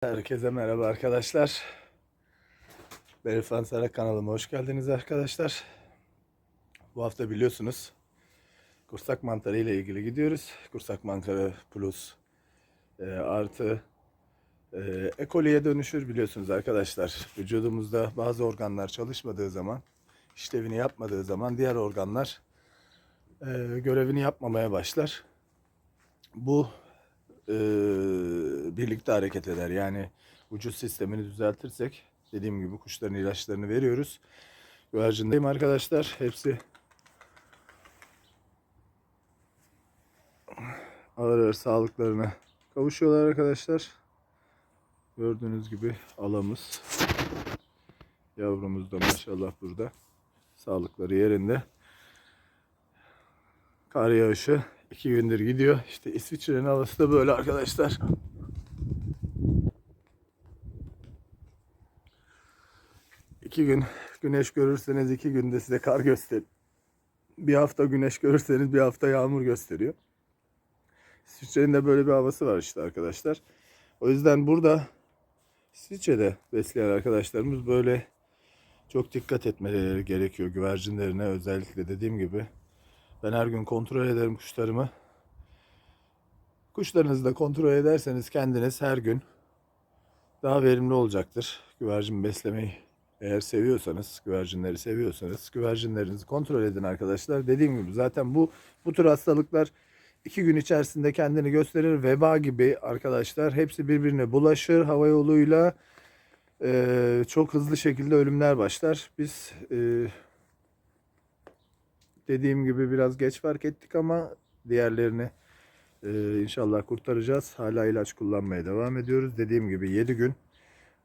Herkese merhaba arkadaşlar. Ben İrfan Sarak kanalıma hoş geldiniz arkadaşlar. Bu hafta biliyorsunuz kursak mantarı ile ilgili gidiyoruz. Kursak mantarı plus e, artı e, ekoliye dönüşür biliyorsunuz arkadaşlar. Vücudumuzda bazı organlar çalışmadığı zaman, işlevini yapmadığı zaman diğer organlar e, görevini yapmamaya başlar. Bu e, birlikte hareket eder. Yani vücut sistemini düzeltirsek dediğim gibi kuşların ilaçlarını veriyoruz. Güvercindeyim arkadaşlar. Hepsi ağır ağır sağlıklarına kavuşuyorlar arkadaşlar. Gördüğünüz gibi alamız. Yavrumuz da maşallah burada. Sağlıkları yerinde. Kar yağışı iki gündür gidiyor. İşte İsviçre'nin havası da böyle arkadaşlar. İki gün güneş görürseniz iki günde size kar göster. Bir hafta güneş görürseniz bir hafta yağmur gösteriyor. İsviçre'nin de böyle bir havası var işte arkadaşlar. O yüzden burada İsviçre'de besleyen arkadaşlarımız böyle çok dikkat etmeleri gerekiyor güvercinlerine özellikle dediğim gibi. Ben her gün kontrol ederim kuşlarımı. Kuşlarınızı da kontrol ederseniz kendiniz her gün daha verimli olacaktır. Güvercin beslemeyi eğer seviyorsanız, güvercinleri seviyorsanız güvercinlerinizi kontrol edin arkadaşlar. Dediğim gibi zaten bu bu tür hastalıklar iki gün içerisinde kendini gösterir. Veba gibi arkadaşlar hepsi birbirine bulaşır hava yoluyla. Ee, çok hızlı şekilde ölümler başlar. Biz e, dediğim gibi biraz geç fark ettik ama diğerlerini e, inşallah kurtaracağız. Hala ilaç kullanmaya devam ediyoruz. Dediğim gibi 7 gün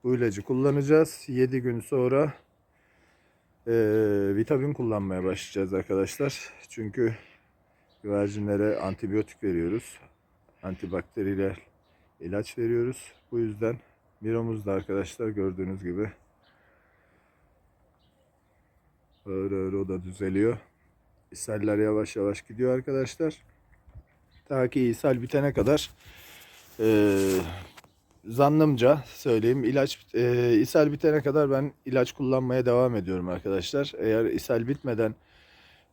bu ilacı kullanacağız. 7 gün sonra e, vitamin kullanmaya başlayacağız arkadaşlar. Çünkü güvercinlere antibiyotik veriyoruz. Antibakteriyel ilaç veriyoruz. Bu yüzden Miro'muz da arkadaşlar gördüğünüz gibi ağır ağır o da düzeliyor. İshaller yavaş yavaş gidiyor arkadaşlar. Ta ki ishal bitene kadar e, zannımca söyleyeyim ilaç e, ishal bitene kadar ben ilaç kullanmaya devam ediyorum arkadaşlar. Eğer ishal bitmeden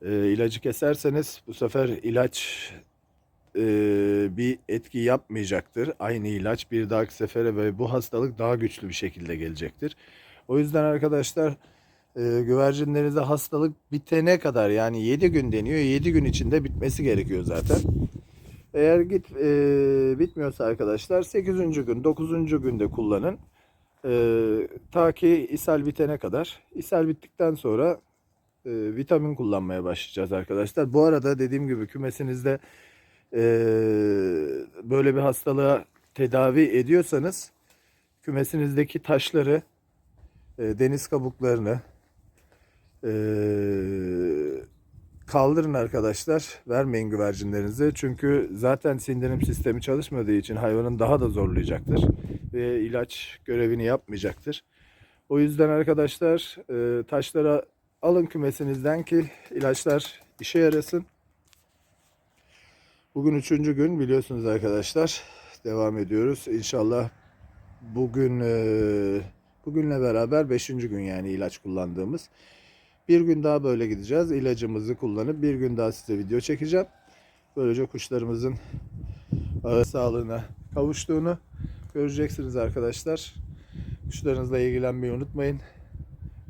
e, ilacı keserseniz bu sefer ilaç e, bir etki yapmayacaktır. Aynı ilaç bir dahaki sefere ve bu hastalık daha güçlü bir şekilde gelecektir. O yüzden arkadaşlar e, güvercinlerinize hastalık bitene kadar yani 7 gün deniyor. 7 gün içinde bitmesi gerekiyor zaten. Eğer git e, bitmiyorsa arkadaşlar 8. gün 9. günde kullanın. E, ta ki ishal bitene kadar. İshal bittikten sonra e, vitamin kullanmaya başlayacağız arkadaşlar. Bu arada dediğim gibi kümesinizde e, böyle bir hastalığa tedavi ediyorsanız kümesinizdeki taşları e, deniz kabuklarını e, kaldırın arkadaşlar. Vermeyin güvercinlerinize. Çünkü zaten sindirim sistemi çalışmadığı için hayvanın daha da zorlayacaktır. Ve ilaç görevini yapmayacaktır. O yüzden arkadaşlar e, taşlara alın kümesinizden ki ilaçlar işe yarasın. Bugün üçüncü gün biliyorsunuz arkadaşlar. Devam ediyoruz. İnşallah bugün e, bugünle beraber beşinci gün yani ilaç kullandığımız. Bir gün daha böyle gideceğiz. İlacımızı kullanıp bir gün daha size video çekeceğim. Böylece kuşlarımızın ağır sağlığına kavuştuğunu göreceksiniz arkadaşlar. Kuşlarınızla ilgilenmeyi unutmayın.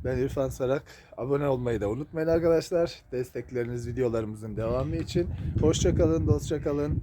Ben İrfan Sarak. Abone olmayı da unutmayın arkadaşlar. Destekleriniz videolarımızın devamı için. Hoşçakalın, dostça kalın.